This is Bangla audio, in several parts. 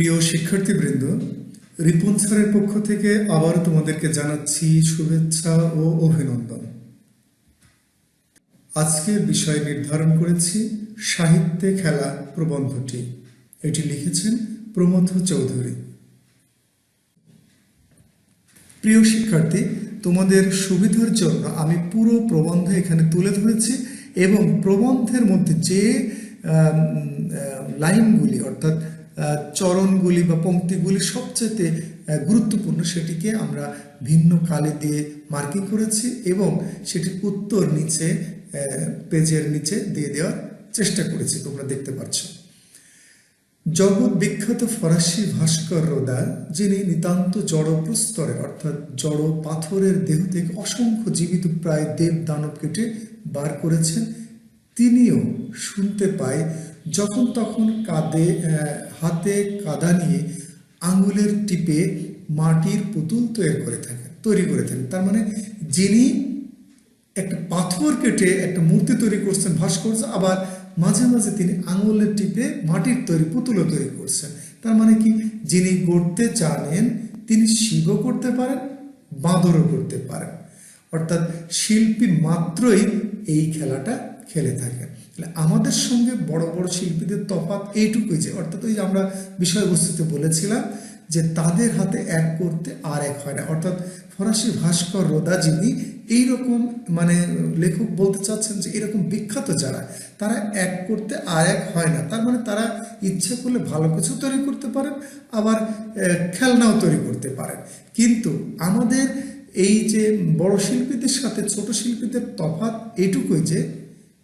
প্রিয় শিক্ষার্থীবৃন্দ, রিপন স্যারের পক্ষ থেকে আবার তোমাদেরকে জানাচ্ছি শুভেচ্ছা ও অভিনন্দন। আজকের বিষয় নির্ধারণ করেছি সাহিত্যে খেলা প্রবন্ধটি। এটি লিখেছেন প্রমথ চৌধুরী। প্রিয় শিক্ষার্থী, তোমাদের সুবিধার জন্য আমি পুরো প্রবন্ধ এখানে তুলে ধরেছি এবং প্রবন্ধের মধ্যে যে লাইনগুলি, অর্থাৎ চরণগুলি বা পংক্তিগুলি সবচেয়ে গুরুত্বপূর্ণ সেটিকে আমরা ভিন্ন কালে দিয়ে মার্কিং করেছি এবং সেটির উত্তর নিচে পেজের নিচে দিয়ে দেওয়ার চেষ্টা করেছি তোমরা দেখতে পাচ্ছ। জগৎ বিখ্যাত ফরাসি ভাস্কর রোদা যিনি নিতান্ত জড় প্রস্তরের অর্থাৎ জড় পাথরের দেহ থেকে অসংখ্য জীবিত প্রায় দেব দানব কেটে বার করেছেন। তিনিও শুনতে পায় যখন তখন আহ, হাতে কাদা নিয়ে আঙুলের টিপে মাটির পুতুল তৈরি করে থাকেন তৈরি করে থাকেন তার মানে যিনি একটা পাথর কেটে একটা মূর্তি তৈরি করছেন, ভাস্কর্য, আবার মাঝে মাঝে তিনি আঙুলের টিপে মাটির তৈরি পুতুলও তৈরি করছেন। তার মানে কি? যিনি গড়তে জানেন, তিনি শিবও করতে পারেন, বাঁদরও করতে পারেন। অর্থাৎ শিল্পী মাত্রই এই খেলাটা খেলে থাকেন তাহলে আমাদের সঙ্গে বড় বড় শিল্পীদের তফাৎ এইটুকুই যে, অর্থাৎ ওই আমরা বিষয়বস্তুতে বলেছিলাম যে তাদের হাতে এক করতে আর এক হয় না। অর্থাৎ ফরাসি ভাস্কর রোদা যিনি এইরকম মানে লেখক বলতে চাচ্ছেন যে এরকম বিখ্যাত যারা, তারা এক করতে আর এক হয় না। তার মানে তারা ইচ্ছে করলে ভালো কিছু তৈরি করতে পারেন, আবার খেলনাও তৈরি করতে পারেন। কিন্তু আমাদের এই যে বড় শিল্পীদের সাথে ছোট শিল্পীদের তফাৎ এটুকুই যে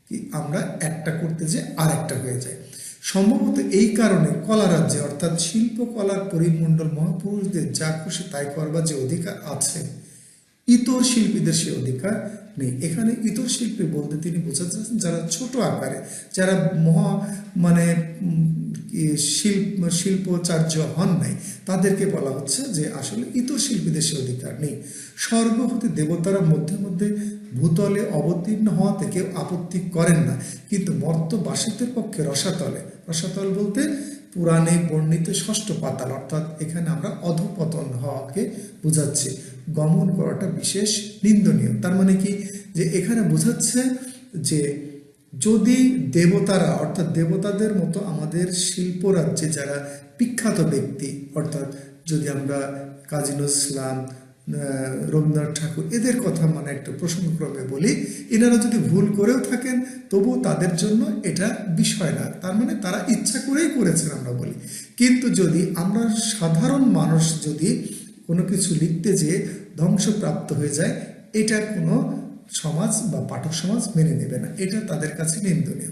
কি আমরা একটা করতে যে আর একটা হয়ে যায়। সম্ভবত এই কারণে কলা রাজ্যে অর্থাৎ শিল্পকলার পরিমণ্ডল, মহাপুরুষদের যা খুশি তাই করবার যে অধিকার আছে, ইতর শিল্পীদের সে অধিকার নেই। এখানে ইতর শিল্পী বলতে তিনি বোঝাতে চাচ্ছেন যারা ছোট আকারে, যারা মহা মানে শিল্প, শিল্পচার্য হন নাই, তাদেরকে বলা হচ্ছে যে আসলে ইতর শিল্পীদের সে অধিকার নেই। স্বর্গ হতে দেবতারা মধ্যে মধ্যে ভূতলে অবতীর্ণ হওয়াতে কেউ আপত্তি করেন না। কিন্তু মর্তবাসীদের পক্ষে রসাতলে, রসাতল বলতে পুরাণে বর্ণিত ষষ্ঠ পাতাল, অর্থাৎ এখানে আমরা অধপতন হওয়াকে বোঝাচ্ছি। গমন করাটা বিশেষ নিন্দনীয়। তার মানে কি? যে এখানে বোঝাচ্ছে যে যদি দেবতারা, অর্থাৎ দেবতাদের মতো আমাদের শিল্প রাজ্যে যারা বিখ্যাত ব্যক্তি, অর্থাৎ যদি আমরা কাজী নজরুল ইসলাম রবীন্দ্রনাথ ঠাকুর। এদের কথা মানে একটা প্রসঙ্গক্রমে বলি, এনারা যদি ভুল করেও থাকেন তবু তাদের জন্য এটা বিষয় না। তার মানে তারা ইচ্ছা করেই করেছেন আমরা বলি। কিন্তু যদি আমরা সাধারণ মানুষ যদি কোনো কিছু লিখতে যেয়ে ধ্বংসপ্রাপ্ত হয়ে যায় এটা কোনো সমাজ বা পাঠক সমাজ মেনে নেবে না। এটা তাদের কাছে নিন্দনীয়।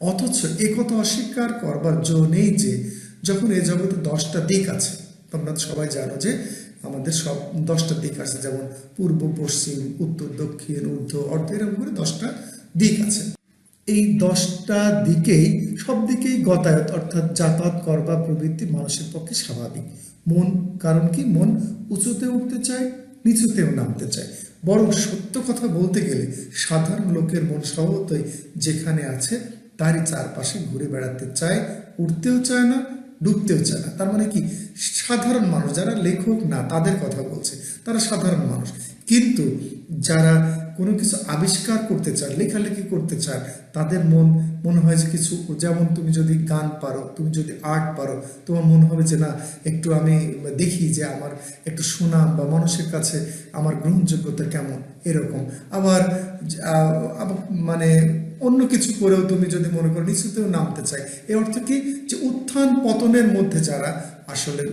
অথচ একথা অস্বীকার করবার জো নেই যে, যখন এ জগতে দশটা দিক আছে, তোমরা সবাই জানো যে আমাদের সব দশটা দিক আছে, যেমন পূর্ব, পশ্চিম, উত্তর, দক্ষিণ, ঊর্ধ্ব, অর্ধ, এরকম করে দশটা দিক আছে। এই দশটা দিকেই সব দিকেই গতায়ত, অর্থাৎ যাতায়াত করবা প্রবৃত্তি মানুষের পক্ষে স্বাভাবিক। মন, কারণ কি? মন উঁচুতে উঠতে চায়, নিচুতেও নামতে চায়। বরং সত্য কথা বলতে গেলে সাধারণ লোকের মন স্বভাবতই যেখানে আছে, তারই চারপাশে ঘুরে বেড়াতে চায়, উঠতেও চায় না ডুবতেও চায় না। তার মানে কি? সাধারণ মানুষ, যারা লেখক না, তাদের কথা বলছে। তারা সাধারণ মানুষ। কিন্তু যারা কোনো কিছু আবিষ্কার করতে চান, লেখালেখি করতে চান, তাদের মন, মনে হয় যে কিছু, যেমন তুমি যদি গান পারো, তুমি যদি আর্ট পারো, তোমার মনে হবে যে না, একটু আমি দেখি যে আমার একটু সুনাম বা মানুষের কাছে আমার গ্রহণযোগ্যতা কেমন, এরকম। আবার মানে অন্য কিছু করেও তুমি যদি মনে করো নিচুতেও নামতে চাই। এর অর্থ কি? যে উত্থান পতনের মধ্যে যারা আসলে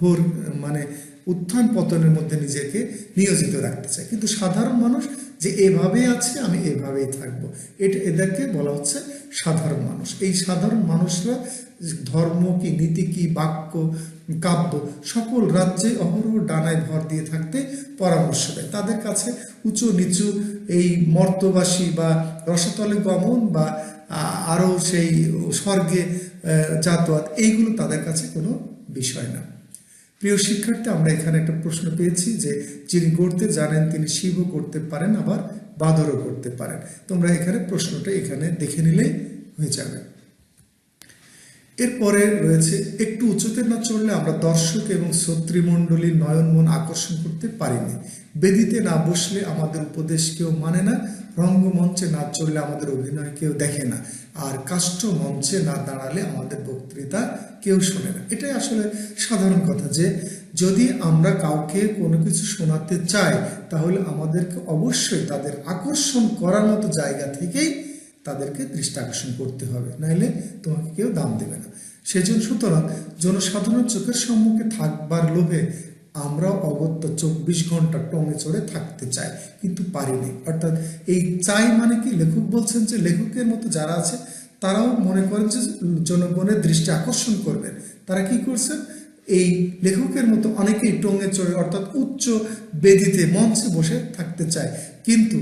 ঘোর মানে উত্থান পতনের মধ্যে নিজেকে নিয়োজিত রাখতে চায়। কিন্তু সাধারণ মানুষ যে এভাবেই আছে, আমি এভাবেই থাকব। এটা, এদেরকে বলা হচ্ছে সাধারণ মানুষ। এই সাধারণ মানুষরা ধর্ম কি, নীতি কি, বাক্য কাব্য সকল রাজ্যে অহরহ ডানায় ভর দিয়ে থাকতে পরামর্শ দেয়। তাদের কাছে উঁচু নিচু এই মর্তবাসী বা রসতলে গমন বা আরও সেই স্বর্গে যাতায়াত, এইগুলো তাদের কাছে কোনো বিষয় না। প্রিয় শিক্ষার্থী, আমরা এখানে একটা প্রশ্ন পেয়েছি যে যিনি গড়তে জানেন তিনি শিবও করতে পারেন, আবার বাদরও করতে পারেন। তোমরা এখানে প্রশ্নটা এখানে দেখে নিলেই হয়ে যাবে। এরপরে রয়েছে, একটু উঁচুতে না চড়লে আমরা দর্শক এবং শ্রোতৃমণ্ডলী নয়ন মন আকর্ষণ করতে পারিনি। বেদিতে না বসলে আমাদের উপদেশ কেউ মানে না, রঙ্গমঞ্চে না চড়লে আমাদের অভিনয় কেউ দেখে না, আর কাষ্ঠ মঞ্চে না দাঁড়ালে আমাদের বক্তৃতা কেউ শোনে না। এটাই আসলে সাধারণ কথা যে, যদি আমরা কাউকে কোনো কিছু শোনাতে চাই, তাহলে আমাদেরকে অবশ্যই তাদের আকর্ষণ করার মতো জায়গা থেকেই তাদেরকে দৃষ্টি আকর্ষণ করতে হবে। নাইলে তোমাকে কেউ দাম দেবে না। সেজন্য সুতরাং জনসাধারণ চোখের সম্মুখে থাকবার লোভে আমরা অগত্য চব্বিশ ঘণ্টা টঙে চড়ে থাকতে চাই, কিন্তু পারিনি অর্থাৎ এই চাই মানে কি? লেখক বলছেন যে লেখকের মতো যারা আছে, তারাও মনে করেন যে জনগণের দৃষ্টি আকর্ষণ করবেন তারা কি করছেন? এই লেখকের মতো অনেকেই টঙে চড়ে, অর্থাৎ উচ্চ বেদিতে মঞ্চে বসে থাকতে চায়, কিন্তু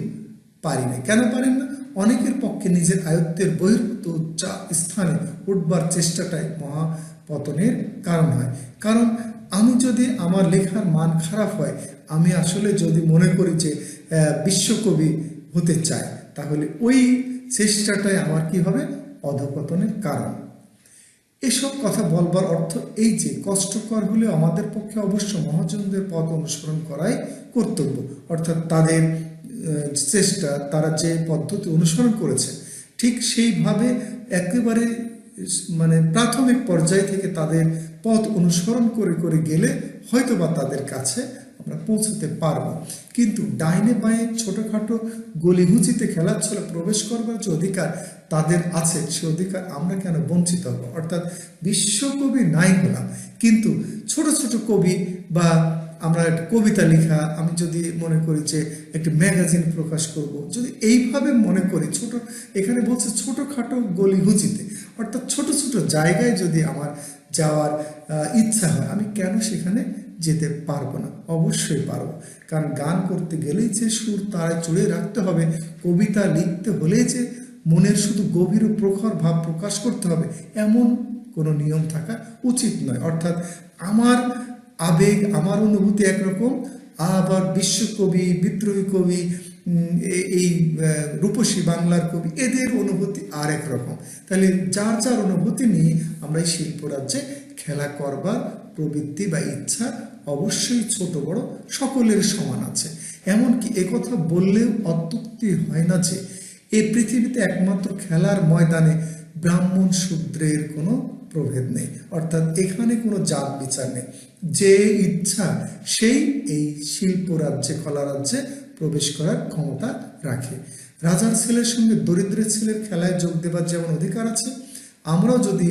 পারি না কেন পারেন না? অনেকের পক্ষে নিজের আয়ত্তের বহির্ভূত উচ্চ স্থানে উঠবার চেষ্টাটাই মহাপতনের কারণ হয়। কারণ আমি যদি আমার লেখার মান খারাপ হয়, আমি আসলে যদি মনে করি যে বিশ্বকবি হতে চাই তাহলে ওই চেষ্টাটাই আমার কি হবে? অধপতনের কারণ। এসব কথা বলবার অর্থ এই যে, কষ্টকর হলেও আমাদের পক্ষে অবশ্য মহাজনদের পথ অনুসরণ করাই কর্তব্য। অর্থাৎ তাদের চেষ্টা তারা যে পদ্ধতি অনুসরণ করেছে, ঠিক সেইভাবে একেবারে মানে প্রাথমিক পর্যায় থেকে তাদের পথ অনুসরণ করে করে গেলে হয়তোবা তাদের কাছে আমরা পৌঁছতে পারব। কিন্তু ডাইনে বাঁয়ে ছোটখাটো গলিগুচিতে খেলাচ্ছলে প্রবেশ করবার যে অধিকার তাদের আছে, সে অধিকার আমরা কেন বঞ্চিত হব? অর্থাৎ বিশ্বকবি নাই হলাম কিন্তু ছোট ছোট কবি বা আমরা একটা কবিতা লেখা, আমি যদি মনে করি যে একটি ম্যাগাজিন প্রকাশ করব, যদি এইভাবে মনে করি, ছোট, এখানে বলছে ছোটখাটো গলিগুচিতে অর্থাৎ ছোট ছোট জায়গায় যদি আমার যাওয়ার ইচ্ছা হয়, আমি কেন সেখানে যেতে পারব না? অবশ্যই পারব। কারণ গান করতে গেলেই যে সুর তারায় চড়ে রাখতে হবে, কবিতা লিখতে হলে যে মনের শুধু গভীর প্রখর ভাব প্রকাশ করতে হবে, এমন কোনো নিয়ম থাকা উচিত নয়। অর্থাৎ আমার আবেগ আমার অনুভূতি একরকম, আবার বিশ্বকবি, বিদ্রোহী কবি এই রূপসী বাংলার কবি, এদের অনুভূতি আর এক রকম তাহলে যার যার অনুভূতি নিয়ে আমরা এই শিল্প রাজ্যে খেলা করবার প্রবৃত্তি বা ইচ্ছা অবশ্যই ছোট বড় সকলের সমান আছে। এমনকি একথা বললেও অত্যুক্তি হয় না যে এই পৃথিবীতে একমাত্র খেলার ময়দানে ব্রাহ্মণ শূদ্রের কোনো প্রভেদ নেই। অর্থাৎ এখানে কোনো জাত বিচার নেই। যে ইচ্ছা, সেই এই শিল্প রাজ্যে কলা রাজ্যে প্রবেশ করার ক্ষমতা রাখে। রাজার ছেলের সঙ্গে দরিদ্রের ছেলের খেলায় যোগ দেবার যেমন অধিকার আছে, আমরাও যদি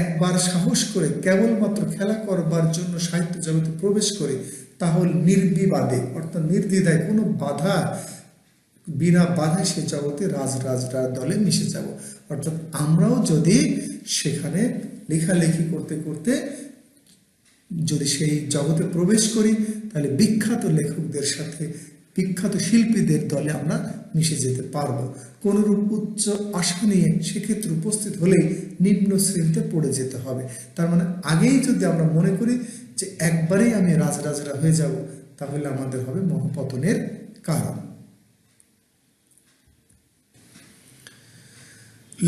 একবার সাহস করে কেবলমাত্র খেলা করবার জন্য সাহিত্য জগতে প্রবেশ করি, তাহলে নির্বিবাদে, অর্থাৎ নির্দ্বিধায় কোনো বাধা বিনা বাধায় সে জগতে রাজ রাজরার দলে মিশে যাব। অর্থাৎ আমরাও যদি সেখানে লেখালেখি করতে করতে যদি সেই জগতে প্রবেশ করি, তাহলে বিখ্যাত লেখকদের সাথে, বিখ্যাত শিল্পীদের দলে আমরা মিশে যেতে পারব। কোনোরূপ উচ্চ আশা নিয়ে সেক্ষেত্রে উপস্থিত হলেই নিম্ন শ্রেণীতে পড়ে যেতে হবে। তার মানে আগেই যদি আমরা মনে করি যে একবারেই আমি রাজরাজরা হয়ে যাব, তাহলে আমাদের হবে মহাপতনের কারণ।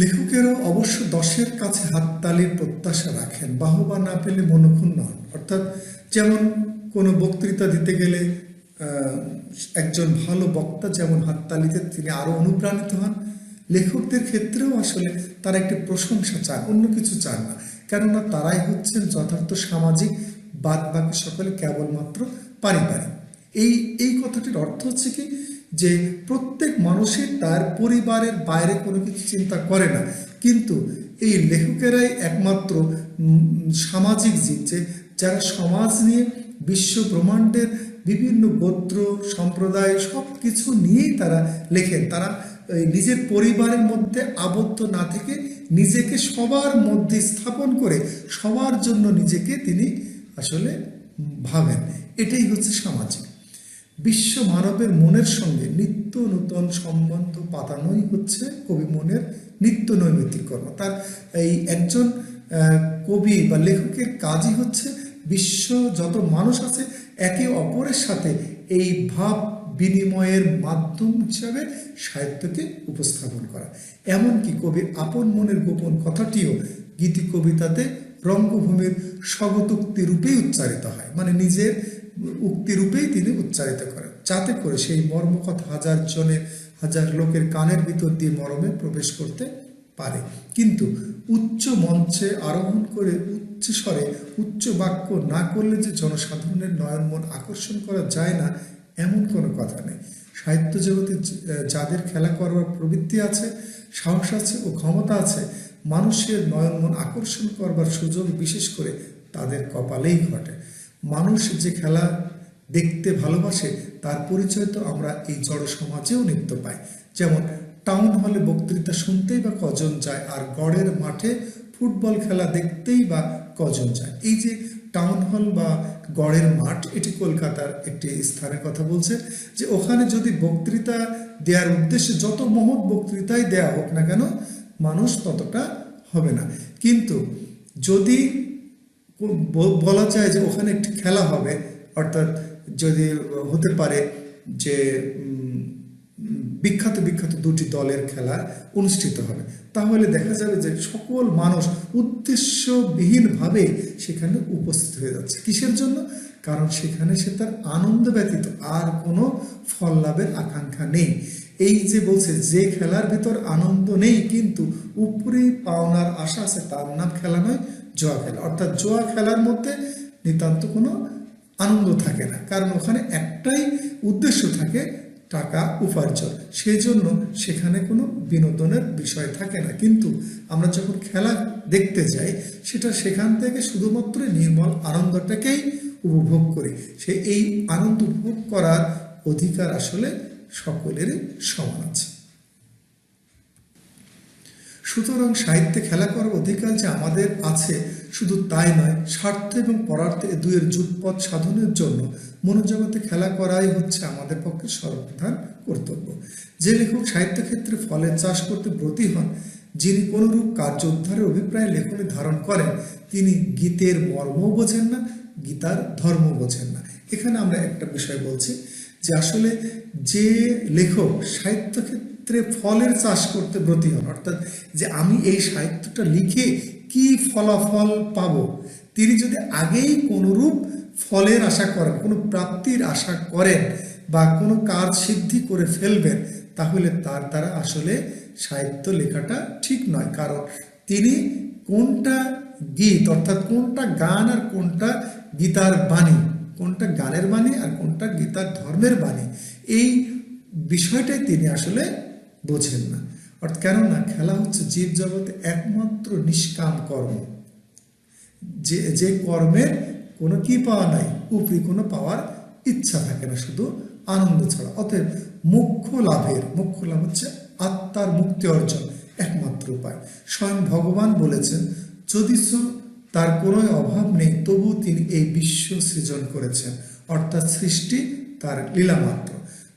লেখকেরও অবশ্য দশের কাছে হাততালির প্রত্যাশা রাখেন, বাহবা না পেলে মনক্ষুণ্ণ হন। অর্থাৎ যেমন কোনো বক্তৃতা দিতে গেলে একজন ভালো বক্তা যেমন হাততালিতে তিনি আরও অনুপ্রাণিত হন, লেখকদের ক্ষেত্রেও আসলে তারা একটি প্রশংসা চান, অন্য কিছু চান না। কেননা তারাই হচ্ছেন যথার্থ সামাজিক বাদ বাকি সকলে কেবলমাত্র পারিবারিক। এই এই কথাটির অর্থ হচ্ছে কি? যে প্রত্যেক মানুষই তার পরিবারের বাইরে কোনো কিছু চিন্তা করে না। কিন্তু এই লেখকেরাই একমাত্র সামাজিক জীব, যে যারা সমাজ নিয়ে, বিশ্ব ব্রহ্মাণ্ডের বিভিন্ন গোত্র, সম্প্রদায় সব কিছু নিয়েই তারা লেখেন। তারা নিজের পরিবারের মধ্যে আবদ্ধ না থেকে নিজেকে সবার মধ্যে স্থাপন করে সবার জন্য নিজেকে তিনি আসলে ভাবেন। এটাই হচ্ছে সামাজিক। বিশ্ব মানবের মনের সঙ্গে নিত্য নূতন সম্বন্ধ পাতানোই হচ্ছে কবি মনের নিত্য নৈমিত্তিক কর্ম। তার এই একজন কবি বা লেখকের কাজই হচ্ছে বিশ্ব যত মানুষ আছে একে অপরের সাথে এই ভাব বিনিময়ের মাধ্যম হিসাবে সাহিত্যকে উপস্থাপন করা। এমনকি কবির আপন মনের গোপন কথাটিও গীতি কবিতাতে রঙ্গভূমির স্বগতোক্তি রূপেই উচ্চারিত হয়। মানে নিজের উক্তি রূপেই তিনি উচ্চারিত করেন। যাতে করে সেই মর্মকথা হাজার জনের হাজার লোকের কানের ভিতর দিয়ে মরমে প্রবেশ করতে পারে। কিন্তু উচ্চ মঞ্চে আরোহণ করে উচ্চ স্বরে উচ্চ বাক্য না করলে যে জনসাধারণের নয়ন মন আকর্ষণ করা যায় না, এমন কোনো কথা নেই। সাহিত্য জগতে যাদের খেলা করবার প্রবৃত্তি আছে, সাহস আছে ও ক্ষমতা আছে, মানুষের নয়ন মন আকর্ষণ করবার সুযোগ বিশেষ করে তাদের কপালেই ঘটে। মানুষ যে খেলা দেখতে ভালোবাসে, তার পরিচয় তো আমরা এই জড় সমাজেও নিত্য পাই। যেমন টাউন হলে বক্তৃতা শুনতেই বা কজন যায় আর গড়ের মাঠে ফুটবল খেলা দেখতেই বা কজন যায়। এই যে টাউন হল বা গড়ের মাঠ, এটি কলকাতার একটি স্থানের কথা বলছে যে ওখানে যদি বক্তৃতা দেওয়ার উদ্দেশ্যে যত মহৎ বক্তৃতাই দেয়া হোক না কেন, মানুষ ততটা হবে না। কিন্তু যদি বলা যায় যে ওখানে একটি খেলা হবে। অর্থাৎ যদি হতে পারে যে বিখ্যাত বিখ্যাত দুটি দলের খেলা অনুষ্ঠিত হবে। তাহলে দেখা যাবে যে সকল মানুষ উদ্দেশ্যবিহীনভাবে সেখানে উপস্থিত হয়ে যাচ্ছে। কিসের জন্য? কারণ সেখানে সে তার আনন্দ ব্যতীত আর কোনো ফল লাভের আকাঙ্ক্ষা নেই। এই যে বলছে, যে খেলার ভেতর আনন্দ নেই, কিন্তু উপরে পাওনার আশা আছে, তার নাম খেলা নয় জোয়া খেলা। অর্থাৎ জোয়া খেলার মধ্যে নিতান্ত কোনো আনন্দ থাকে না। কারণ ওখানে একটাই উদ্দেশ্য থাকে টাকা উপার্জন। সেই জন্য সেখানে কোনো বিনোদনের বিষয় থাকে না। কিন্তু আমরা যখন খেলা দেখতে যাই, সেটা সেখান থেকে শুধুমাত্র নির্মল আনন্দটাকেই উপভোগ করি। সে এই আনন্দ উপভোগ করার অধিকার আসলে সকলেরই সমান আছে। সুতরাং সাহিত্যে খেলা করার অধিকার যে আমাদের আছে, শুধু তাই নয়, স্বার্থ এবং পরার্থে দুয়ের যুগপথ সাধনের জন্য মনোজগতে খেলা করাই হচ্ছে আমাদের পক্ষে সর্বপ্রধান কর্তব্য। যে লেখক সাহিত্য ক্ষেত্রে ফলের চাষ করতে ব্রতী হন, যিনি কোনরূপ কার্য উদ্ধারের অভিপ্রায় লেখনী ধারণ করেন, তিনি গীতের মর্মও বোঝেন না, গীতার ধর্ম বোঝেন না। এখানে আমরা একটা বিষয় বলছি যে আসলে যে লেখক সাহিত্য ক্ষেত্রে ফলের চাষ করতে ব্রতী হন। অর্থাৎ যে আমি এই সাহিত্যটা লিখে কি ফলাফল পাব? তিনি যদি আগেই কোনরূপ ফলের আশা করেন, কোনো প্রাপ্তির আশা করেন বা কোনো কাজ সিদ্ধি করে ফেলবেন, তাহলে তার দ্বারা আসলে সাহিত্য লেখাটা ঠিক নয়। কারণ তিনি কোনটা গীত, অর্থাৎ কোনটা গান আর কোনটা গীতার বাণী, কোনটা গানের বাণী আর কোনটা গীতার ধর্মের বাণী, এই বিষয়টাই তিনি আসলে বোঝেন না। অর্থাৎ কেননা খেলা হচ্ছে জীব জগতে একমাত্র নিষ্কাম কর্ম। যে যে কর্মের কোনো কি পাওয়া নাই, উপরি কোনো পাওয়ার ইচ্ছা থাকে না, শুধু আনন্দ ছাড়া। অতএব মুখ্য লাভের, মুখ্য লাভ হচ্ছে আত্মার মুক্তি অর্জন, একমাত্র উপায়। স্বয়ং ভগবান বলেছেন, যদি তার কোনো অভাব নেই, তবু তিনি এই বিশ্ব সৃজন করেছেন। অর্থাৎ সৃষ্টি তার লীলামাত্র।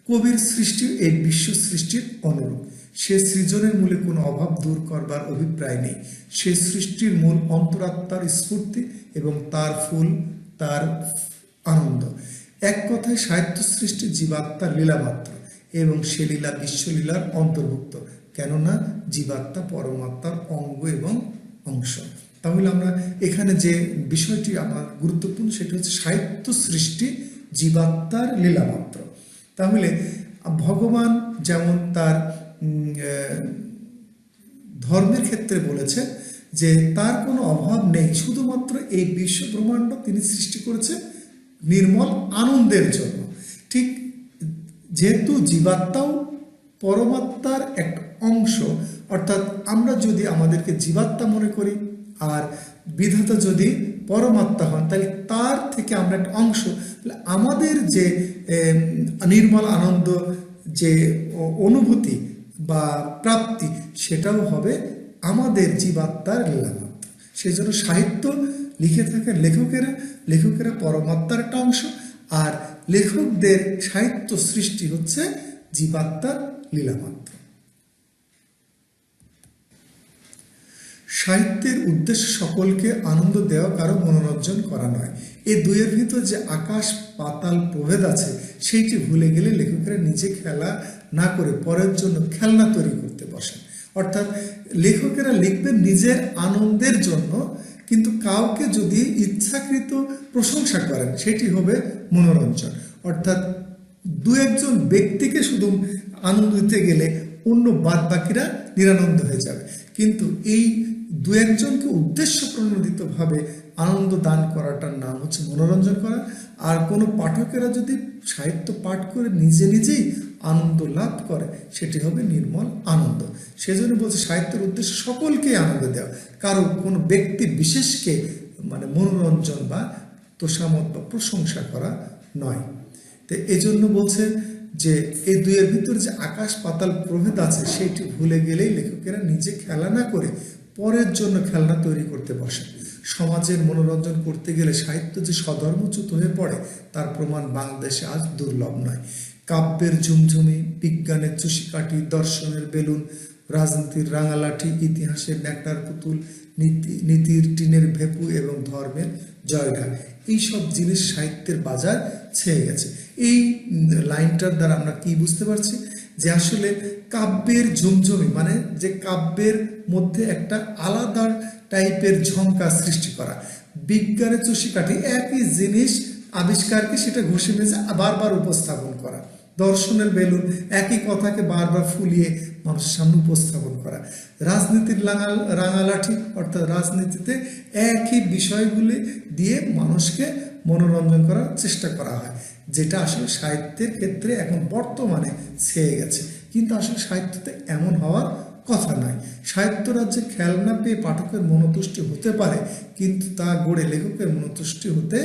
কবির সৃষ্টি এই বিশ্ব সৃষ্টির অনুরূপ। সে সৃজনের মূলে কোনো অভাব দূর করবার অভিপ্রায় নেই। সে সৃষ্টির মূল অন্তরাত্মার স্ফূর্তি এবং তার ফুল, তার আনন্দ। এক কথায় সাহিত্য সৃষ্টি জীবাত্মার লীলা মাত্র এবং সে লীলা বিশ্বলীলার অন্তর্ভুক্ত, কেননা জীবাত্মা পরমাত্মার অঙ্গ এবং অংশ। তাহলে আমরা এখানে যে বিষয়টি আমার গুরুত্বপূর্ণ, সেটি হচ্ছে সাহিত্য সৃষ্টি জীবাত্মার লীলা মাত্র তাহলে ভগবান যেমন তার ধর্মের ক্ষেত্রে বলেছে যে তার কোনো অভাব নেই। শুধুমাত্র এই বিশ্ব ব্রহ্মাণ্ড তিনি সৃষ্টি করেছে নির্মল আনন্দের জন্য। ঠিক যেহেতু জীবাত্মাও পরমাত্মার এক অংশ, অর্থাৎ আমরা যদি আমাদেরকে জীবাত্মা মনে করি, আর বিধাতা যদি পরমাত্মা হন, তাহলে তার থেকে আমরা একটা অংশ। তাহলে আমাদের যে নির্মল আনন্দ, যে অনুভূতি বা প্রাপ্তি, সেটাও হবে আমাদের জীবাত্মার লীলামাত্র সেই জন্য সাহিত্য, লিখে থাকেন লেখকেরা লেখকেরা পরমাত্মার একটা অংশ, আর লেখকদের সাহিত্য সৃষ্টি হচ্ছে জীবাত্মার লীলামাত্র সাহিত্যের উদ্দেশ্য সকলকে আনন্দ দেওয়া, কারও মনোরঞ্জন করা নয়। এই দুইয়ের ভিতর যে আকাশ পাতাল প্রভেদ আছে, সেইটি ভুলে গেলে লেখকেরা নিজে খেলা না করে পরের জন্য খেলনা তৈরি করতে বসেন। অর্থাৎ লেখকেরা লিখবেন নিজের আনন্দের জন্য, কিন্তু কাউকে যদি ইচ্ছাকৃত প্রশংসা করেন, সেটি হবে মনোরঞ্জন। অর্থাৎ দু একজন ব্যক্তিকে শুধু আনন্দ দিতে গেলে অন্য বাদ বাকিরা নিরানন্দ হয়ে যাবে। কিন্তু এই দু একজনকে উদ্দেশ্য প্রণোদিতভাবে আনন্দ দান করাটার নাম হচ্ছে মনোরঞ্জন করা। আর কোনো পাঠকেরা যদি সাহিত্য পাঠ করে নিজে নিজেই আনন্দ লাভ করে, সেটি হবে নির্মল আনন্দ। সেজন্য বলছে সাহিত্যের উদ্দেশ্য সকলকেই আনন্দ দেওয়া। কারও কোনো ব্যক্তি বিশেষকে মানে মনোরঞ্জন বা তোষামত বা প্রশংসা করা নয়। তো এই জন্য বলছে যে এই দুইয়ের ভিতরে যে আকাশ পাতাল প্রভেদ আছে, সেটি ভুলে গেলেই লেখকেরা নিজে খেলা না করে পরের জন্য খেলনা তৈরি করতে বসেন সমাজের মনোরঞ্জন করতে গেলে সাহিত্য যে সধর্মচ্যুত হয়ে পড়ে, তার প্রমাণ বাংলাদেশে আজ দুর্লভ নয়। কাব্যের ঝুমঝুমি, বিজ্ঞানের চুষিকাঠি দর্শনের বেলুন, রাজনীতির রাঙালাঠি, ইতিহাসের ন্যাকটার পুতুল, নীতি, নীতির টিনের ভেপু এবং ধর্মের জয়গান, এইসব জিনিস সাহিত্যের বাজার ছেয়ে গেছে। এই লাইনটার দ্বারা আমরা কি বুঝতে পারছি? যে আসলে কাব্যের ঝুমঝুমি মানে যে কাব্যের মধ্যে একটা আলাদা টাইপের ঝঙ্কার সৃষ্টি করা। বিজ্ঞানের চষিকাঠি একই জিনিস আবিষ্কারকে সেটা ঘষে মেজে বারবার উপস্থাপন করা। দর্শনের বেলুন একই কথাকে বারবার ফুলিয়ে মানুষের সামনে উপস্থাপন করা। রাজনীতির রাঙাল রাঙালাঠি, অর্থাৎ রাজনীতিতে একই বিষয়গুলি দিয়ে মানুষকে মনোরঞ্জন করার চেষ্টা করা হয়, যেটা আসলে সাহিত্যের ক্ষেত্রে এখন বর্তমানে ছেয়ে গেছে। কিন্তু আসলে সাহিত্যতে এমন হওয়ার কথা নয়। সাহিত্য রাজ্যে খেলনা পেয়ে পাঠকের মনোতুষ্টি হতে পারে, কিন্তু তা গড়ে লেখকের মনতুষ্টি হতে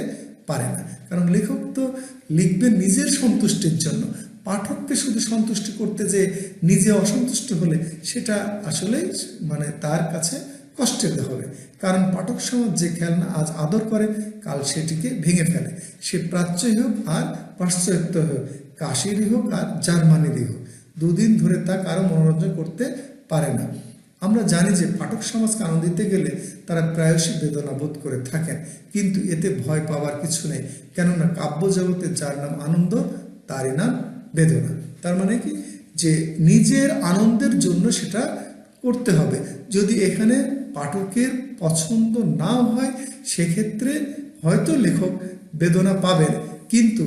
পারে না। কারণ লেখক তো লিখবে নিজের সন্তুষ্টির জন্য। পাঠককে শুধু সন্তুষ্টি করতে যে নিজে অসন্তুষ্ট হলে, সেটা আসলে মানে তার কাছে কষ্টের হবে। কারণ পাঠক সমাজ যে খেলনা আজ আদর করে, কাল সেটিকে ভেঙে ফেলে। সে প্রাচ্যই হোক আর পাশ্চাত্য হোক, কাশিরই হোক আর জার্মানিরই হোক। দুদিন ধরে তা কারও মনোরঞ্জন করতে পারে না। আমরা জানি যে পাঠক সমাজকে আনন্দ দিতে গেলে তারা প্রায়শই বেদনা বোধ করে থাকেন, কিন্তু এতে ভয় পাওয়ার কিছু নেই, কেননা কাব্য জগতে যার নাম আনন্দ, তারই নাম বেদনা। তার মানে কি? যে নিজের আনন্দের জন্য সেটা করতে হবে। যদি এখানে পাঠকের পছন্দ না হয়, সেক্ষেত্রে হয়তো লেখক বেদনা পাবেন, কিন্তু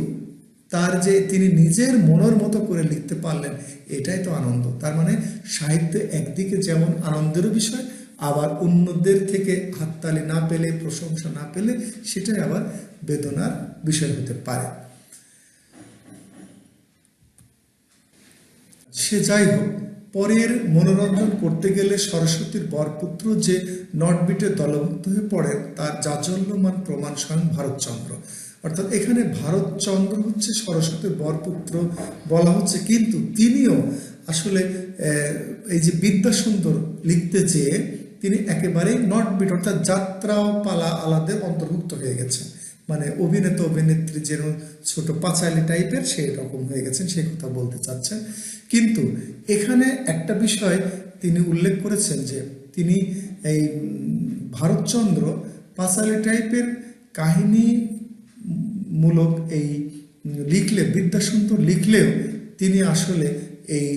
তার যে তিনি নিজের মনের মতো করে লিখতে পারলেন, এটাই তো আনন্দ। তার মানে সাহিত্য একদিকে যেমন আনন্দেরও বিষয়, আবার অন্যদের থেকে হাততালি না পেলে, প্রশংসা না পেলে, সেটাই আবার বেদনার বিষয় হতে পারে। সে যাই হোক, পরের মনোরঞ্জন করতে গেলে সরস্বতীর বরপুত্র যে নটবিটে দলভুক্ত হয়ে পড়েন, তার জাজল্যমান প্রমাণ স্বয়ং ভারতচন্দ্র। অর্থাৎ এখানে ভারতচন্দ্র হচ্ছে সরস্বতীর বরপুত্র বলা হচ্ছে। কিন্তু তিনিও আসলে এই যে বিদ্যাসুন্দর লিখতে চেয়ে তিনি একেবারেই নট বিট অর্থাৎ যাত্রা পালা আলাদের অন্তর্ভুক্ত হয়ে গেছেন। মানে অভিনেতা, অভিনেত্রী যেন ছোট পাঁচালি টাইপের সেই রকম হয়ে গেছেন, সেই কথা বলতে চাচ্ছেন। কিন্তু এখানে একটা বিষয় তিনি উল্লেখ করেছেন যে তিনি এই ভারতচন্দ্র পাঁচালি টাইপের কাহিনী মূলক এই লিখলে বিদ্যাসুন্দর লিখলেও তিনি আসলে এই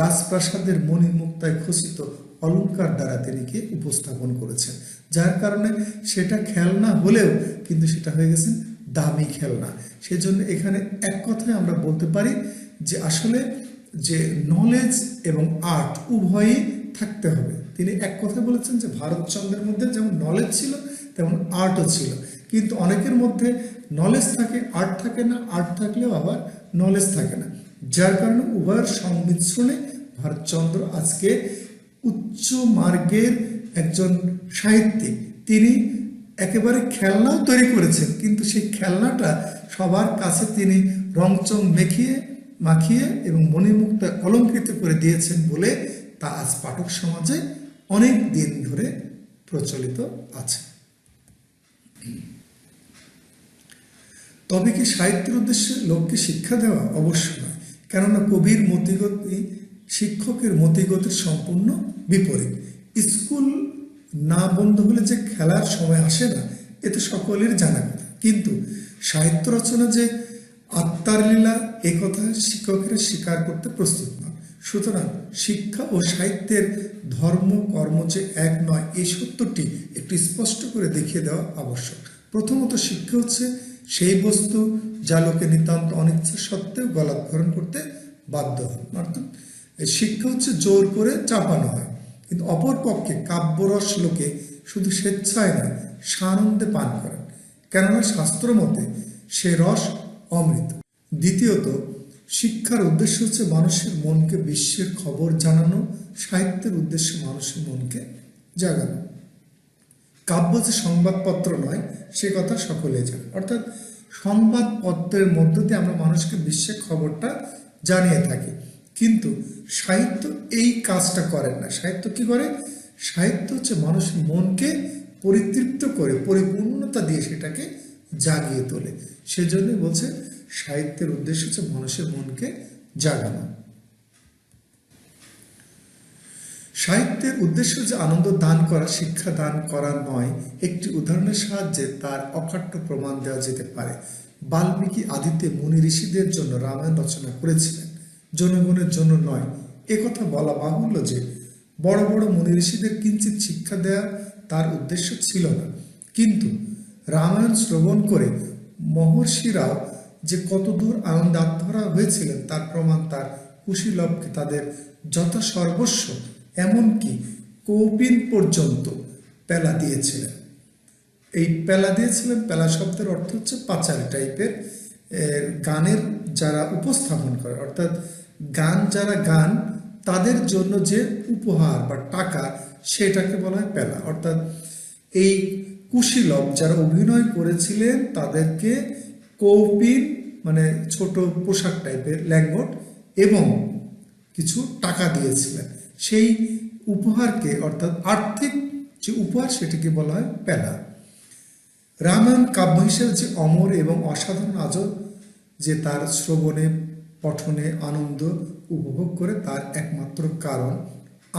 রাজপ্রাসাদের মণিমুক্তায় খচিত অলঙ্কার দ্বারা তিনিকে উপস্থাপন করেছেন। যার কারণে সেটা খেলনা হলেও কিন্তু সেটা হয়ে গেছে দামি খেলনা। সেজন্য এখানে এক কথায় আমরা বলতে পারি যে আসলে যে নলেজ এবং আর্ট উভয়ই থাকতে হবে। তিনি এক কথা বলেছেন যে ভারতচন্দ্রের মধ্যে যেমন নলেজ ছিল, তেমন আর্টও ছিল। কিন্তু অনেকের মধ্যে নলেজ থাকে আর্ট থাকে না আর্ট থাকলেও আবার নলেজ থাকে না। যার কারণে উভয়ের সংমিশ্রণে ভারতচন্দ্র আজকে উচ্চ মার্গের একজন সাহিত্যিক। তিনি একেবারে খেলনাও তৈরি করেছেন, কিন্তু সেই খেলনাটা সবার কাছে তিনি রংচং মেখিয়ে, মাখিয়ে এবং মণিমুক্তা অলঙ্কৃত করে দিয়েছেন বলে তা আজ পাঠক সমাজে অনেক দিন ধরে প্রচলিত আছে। তবে কি সাহিত্যের উদ্দেশ্যে লোককে শিক্ষা দেওয়া অবশ্য নয়? কেননা কবির মতিগতি, শিক্ষকের মতিগতির সম্পূর্ণ বিপরীত। স্কুল না বন্ধ হলে যে খেলার সময় আসে না, এ তো সকলের জানা কথা। কিন্তু সাহিত্য রচনা যে আত্মার লীলা, এ কথা শিক্ষকেরা স্বীকার করতে প্রস্তুত নয় সুতরাং শিক্ষা ও সাহিত্যের ধর্ম, কর্ম যে এক নয়, এই সত্যটি একটু স্পষ্ট করে দেখিয়ে দেওয়া আবশ্যক। প্রথমত শিক্ষা হচ্ছে সেই বস্তু যা লোকে নিতান্ত অনিচ্ছা সত্ত্বেও গলাধরণ করতে বাধ্য হন। অর্থাৎ শিক্ষা হচ্ছে জোর করে চাপানো হয়। কিন্তু অপর পক্ষে কাব্যরস লোকে শুধু স্বেচ্ছায় নয়, সানন্দে পান করেন। কেননা শাস্ত্র মতে সে রস অমৃত। দ্বিতীয়ত, শিক্ষার উদ্দেশ্য হচ্ছে মানুষের মনকে বিশ্বের খবর জানানো, সাহিত্যের উদ্দেশ্য মানুষের মনকে জাগানো। কাব্য যে সংবাদপত্র নয়, সে কথা সকলে জানে। অর্থাৎ সংবাদপত্রের মধ্য দিয়ে আমরা মানুষকে বিশ্বের খবরটা জানিয়ে থাকি। কিন্তু সাহিত্য এই কাজটা করেন না। সাহিত্য কি করে? সাহিত্য হচ্ছে মানুষ মনকে পরিতৃপ্ত করে, পরিপূর্ণতা দিয়ে সেটাকে জাগিয়ে তোলে। সেজন্যই বলছে, সাহিত্যের উদ্দেশ্য হচ্ছে মানুষের মনকে জাগানো। সাহিত্যের উদ্দেশ্য যে আনন্দ দান করা, শিক্ষা দান করা নয়। একটি উদাহরণের সাহায্যে তার অকাট্য প্রমাণ দেওয়া যেতে পারে। বাল্মীকি আদিতে মুনি ঋষিদের জন্য রামায়ণ রচনা করেছিলেন। জনগণের জন্য নয়। একথা বলা বাহুল্য যে, বড় বড় মুনি ঋষিদের কিঞ্চিত শিক্ষা দেয়া তার উদ্দেশ্য ছিল না। কিন্তু রামায়ণ শ্রবণ করে মহর্ষিরাও যে কতদূর আনন্দে আত্মহারা হয়েছিলেন, তার প্রমাণ তার কুশীলভকে তাদের যথা সর্বস্ব এমনকি কৌপিন পর্যন্ত পেলা দিয়েছিলেন। এই পেলা দিয়েছিলেন, পেলা শব্দের অর্থ হচ্ছে পাঁচালি টাইপের গানের যারা উপস্থাপন করে। অর্থাৎ গান যারা গান, তাদের জন্য যে উপহার বা টাকা, সেটাকে বলা হয় পেলা। অর্থাৎ এই কুশীলভ যারা অভিনয় করেছিলেন, তাদেরকে কৌপিন মানে ছোট পোশাক টাইপের ল্যাঙ্গট এবং কিছু টাকা দিয়েছিলেন। সেই উপহারকে, অর্থাৎ আর্থিক যে উপহার সেটিকে বলা হয় পেলা। রামায়ণ কাব্য হিসেবে যে অমর এবং অসাধারণ আজও যে তার শ্রবণে, পঠনে আনন্দ উপভোগ করে, তার একমাত্র কারণ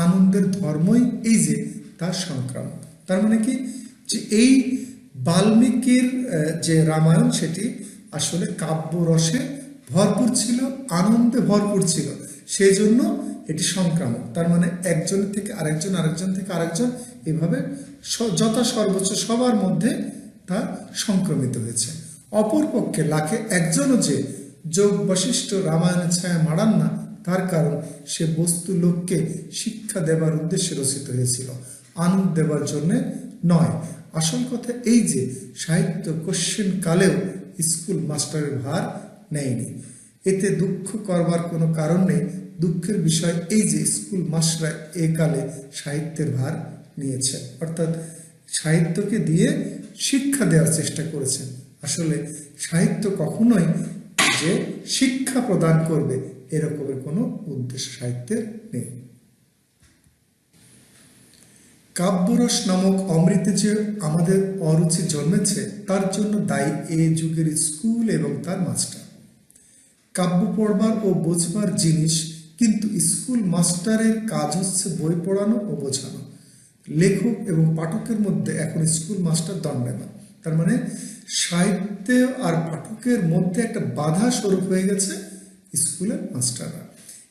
আনন্দের ধর্মই এই যে তার সংক্রামক। তার মানে কি? যে এই বাল্মীকির যে রামায়ণ সেটি আসলে কাব্য রসে ভরপুর ছিল, আনন্দে ভরপুর ছিল। সেই জন্য এটি সংক্রামক। তার মানে একজন থেকে আরেকজন আরেকজন থেকে আরেকজন এভাবে যথা সর্বোচ্চ সবার মধ্যে তা সংক্রমিত হয়েছে। অপরপক্ষে লাখে একজনও যে যোগ বশিষ্ঠ রামায়ণের ছায়া মাড়ান না, তার কারণ সে বস্তু লোককে শিক্ষা দেবার উদ্দেশ্যে রচিত হয়েছিল, আনন্দ দেবার জন্যে নয়। আসল কথা এই যে, সাহিত্য কোশ্চেন কালেও স্কুল মাস্টারের ভার নেয়নি। এতে দুঃখ করবার কোনো কারণ নেই দুঃখের বিষয় এই যে স্কুল মাস্টাররা এ কালে সাহিত্যের ভার নিয়েছেন অর্থাৎ সাহিত্যকে দিয়ে শিক্ষা দেওয়ার চেষ্টা করেছেন। আসলে সাহিত্য কখনোই যে শিক্ষা প্রদান করবে এরকমের কোনো উদ্দেশ্য সাহিত্যের নেই। কাব্যরস নামক অমৃতে যে আমাদের অরুচি জন্মেছে, তার জন্য দায়ী এ যুগের স্কুল এবং তার মাস্টার। কাব্য পড়বার ও বোঝবার জিনিস কিন্তু স্কুল মাস্টারের কাজ হচ্ছে বই পড়ানো ও বোঝানো। লেখক এবং পাঠকের মধ্যে এখন স্কুল মাস্টার দণ্ডায়মান। তার মানে সাহিত্য আর পাঠকের মধ্যে একটা বাধা স্বরূপ হয়ে গেছে স্কুলের মাস্টাররা।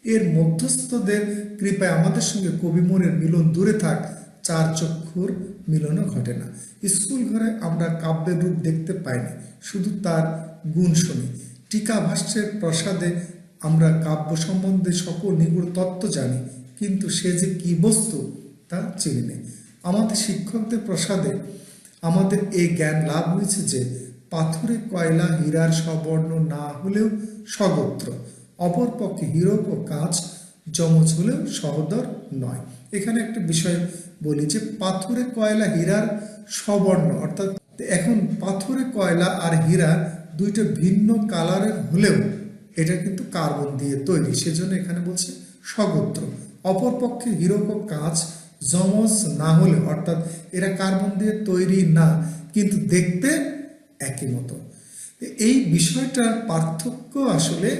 এর মধ্যস্থদের কৃপায় আমাদের সঙ্গে কবি কবিমনের মিলন দূরে থাক, চার চক্ষুর মিলনও ঘটে না। স্কুল ঘরে আমরা কাব্যের রূপ দেখতে পাইনি, শুধু তার গুণ শুনি। টিকা ভাষ্যের প্রসাদে আমরা কাব্য সম্বন্ধে সকল নিগুড় তত্ত্ব জানি, কিন্তু সে যে কি বস্তু তা চিনি না। আমাদের শিক্ষকদের প্রসাদে আমাদের এই জ্ঞান লাভ হয়েছে যে, পাথরে কয়লা হীরার সবর্ণ না হলেও সগোত্র অপরপক্ষে হীরক ও কাঁচ যমজ হলেও সহদর নয়। এখানে একটা বিষয় বলি যে, পাথরে কয়লা হীরার সবর্ণ, অর্থাৎ এখন পাথরে কয়লা আর হীরা দুইটা ভিন্ন কালারের হলেও এটা কিন্তু কার্বন দিয়ে তৈরি, সেজন্য এখানে বলছে সগোত্র। অপরপক্ষে হীরক ও কাঁচ যমজ না হলে, অর্থাৎ এরা কার্বন দিয়ে তৈরি না, কিন্তু দেখতে একই মতো। এই বিষয়টার পার্থক্য আসলে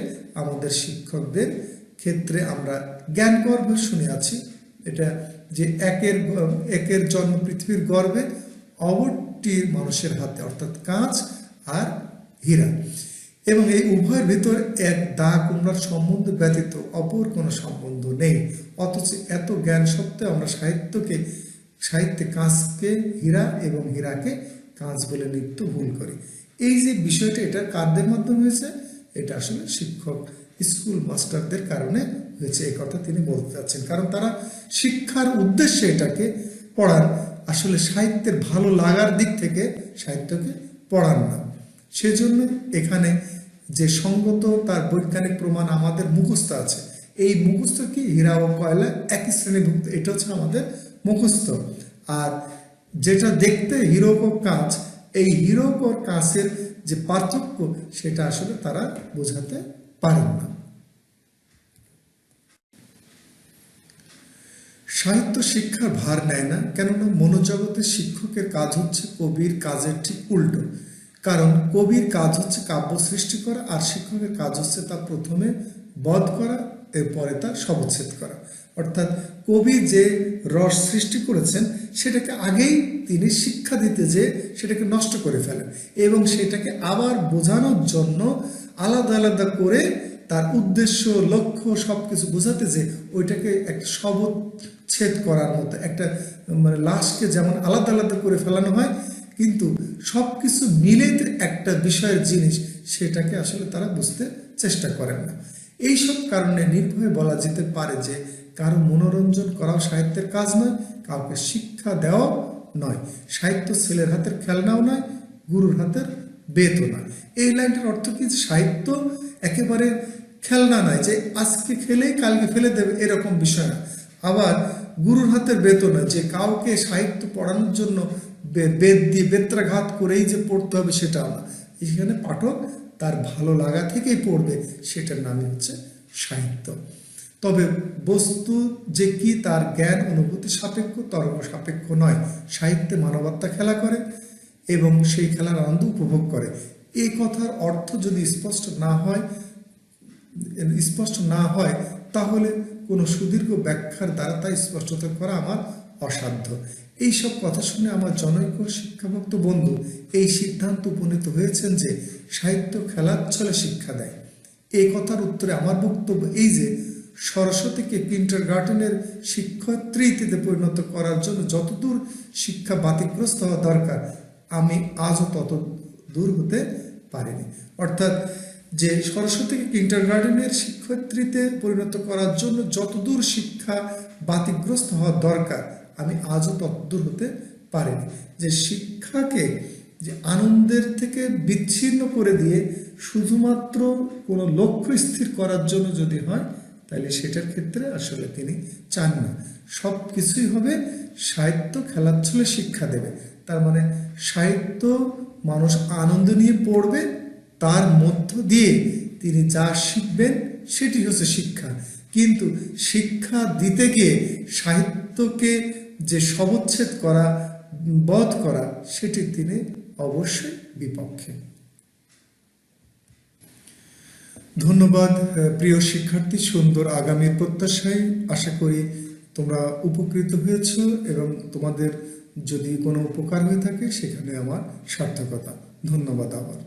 আমাদের শিক্ষকদের ক্ষেত্রে আমরা জ্ঞান গর্ভ শুনে আছি। এটা যে একের একের জন্ম পৃথিবীর গর্ভে অবরটি মানুষের হাতে, অর্থাৎ কাঁচ আর হীরা। এবং এই উভয়ের ভিতর এক দা কুমড়ার সম্বন্ধ ব্যতীত অপর কোনো সম্বন্ধ নেই। অথচ এত জ্ঞান সত্ত্বেও আমরা সাহিত্যকে, সাহিত্যে কাঁচকে হীরা এবং হীরাকে কাঁচ বলে নিত্য ভুল করি। এই যে বিষয়টা, এটা কারদের মাধ্যমে হয়েছে? এটা আসলে শিক্ষক, স্কুল মাস্টারদের কারণে হয়েছে। এই কথা তিনি বলতে চাচ্ছেন। কারণ তারা শিক্ষার উদ্দেশ্যে এটাকে পড়ান আসলে সাহিত্যের ভালো লাগার দিক থেকে সাহিত্যকে পড়ান না। সেজন্য এখানে যে সঙ্গত তার বৈজ্ঞানিক প্রমাণ আমাদের মুখস্থ আছে। এই মুখস্থ কি? হীরা ও কয়লা একই শ্রেণীভুক্ত, এটা হচ্ছে আমাদের মুখস্থ। আর যেটা দেখতে হিরোক কাঁচ, এই হিরোক ও কাঁচের যে পার্থক্য, সেটা আসলে তারা বোঝাতে পারেন না। সাহিত্য শিক্ষার ভার নেয় না, কেননা মনোজগতের শিক্ষকের কাজ হচ্ছে কবির কাজের ঠিক উল্টো। কারণ কবির কাজ হচ্ছে কাব্য সৃষ্টি করা আর শিক্ষকের কাজ হচ্ছে তা প্রথমে বধ করা, এরপরে তা সবচ্ছেদ করা। অর্থাৎ কবি যে রস সৃষ্টি করেছেন, সেটাকে আগেই তিনি শিক্ষা দিতে যে সেটাকে নষ্ট করে ফেলেন এবং সেটাকে আবার বোঝানোর জন্য আলাদা আলাদা করে তার উদ্দেশ্য, লক্ষ্য সব কিছু বোঝাতে যে ওইটাকে একটা সবচ্ছেদ করার মতো, একটা মানে লাশকে যেমন আলাদা আলাদা করে ফেলানো হয় কিন্তু সব কিছু মিলে একটা বিষয়ের জিনিস সেটাকে আসলে তারা বুঝতে চেষ্টা করেন না। এইসব কারণে নির্ভয়ে বলা যেতে পারে যে কারও মনোরঞ্জন করাও সাহিত্যের কাজ নয়, কাউকে শিক্ষা দেওয়াও নয়। সাহিত্য ছেলের হাতের খেলনাও নয়, গুরুর হাতের বেতও নয়। এই লাইনটার অর্থ কি সাহিত্য একেবারে খেলনা নয়, যে আজকে খেলেই কালকে ফেলে দেবে এরকম বিষয় না। আবার গুরুর হাতের বেতন যে কাউকে সাহিত্য পড়ানোর জন্য বেদ দিয়ে বেত্রাঘাত করেই যে পড়তে হবে সেটাও না এখানে পাঠক তার ভালো লাগা থেকেই পড়বে, সেটার নামই হচ্ছে সাহিত্য। তবে বস্তু যে কি তার জ্ঞান, অনুভূতি সাপেক্ষ, তর্ক সাপেক্ষ নয়। সাহিত্যে মানবাত্মা খেলা করে এবং সেই খেলার আনন্দ উপভোগ করে। এই কথার অর্থ যদি স্পষ্ট না হয়, স্পষ্ট না হয়, তাহলে কোনো সুদীর্ঘ ব্যাখ্যার দ্বারা তা স্পষ্টতা করা আমার অসাধ্য। এই সব কথা শুনে আমার জনৈক শিক্ষাভক্ত বন্ধু এই সিদ্ধান্ত উপনীত হয়েছেন যে সাহিত্য খেলার ছলে শিক্ষা দেয়। এই কথার উত্তরে আমার বক্তব্য এই যে, সরস্বতীকে কিন্টার গার্ডেনের শিক্ষয়িত্রীতে পরিণত করার জন্য যতদূর শিক্ষা বাতিগ্রস্ত হওয়া দরকার, আমি আজও তত দূর হতে পারিনি। অর্থাৎ যে সরস্বতীকে কিন্টার গার্ডেনের শিক্ষয়িত্রীতে পরিণত করার জন্য যতদূর শিক্ষা বাতিগ্রস্ত হওয়া দরকার আমি আজও ততদূর হতে পারিনি। যে শিক্ষাকে, যে আনন্দের থেকে বিচ্ছিন্ন করে দিয়ে শুধুমাত্র কোনো লক্ষ্য স্থির করার জন্য যদি হয়, তাহলে সেটার ক্ষেত্রে আসলে তিনি চান না। সব কিছুই হবে সাহিত্য খেলার ছলে শিক্ষা দেবে। তার মানে সাহিত্য মানুষ আনন্দ নিয়ে পড়বে, তার মধ্য দিয়ে তিনি যা শিখবেন সেটি হচ্ছে শিক্ষা। কিন্তু শিক্ষা দিতে গিয়ে সাহিত্যকে যে সবচ্ছেদ করা, বধ করা সেটি তিনি অবশ্যই বিপক্ষে। ধন্যবাদ প্রিয় শিক্ষার্থী, সুন্দর আগামীর প্রত্যাশায়। আশা করি তোমরা উপকৃত হয়েছ এবং তোমাদের যদি কোনো উপকার হয়ে থাকে, সেখানে আমার সার্থকতা। ধন্যবাদ আবার।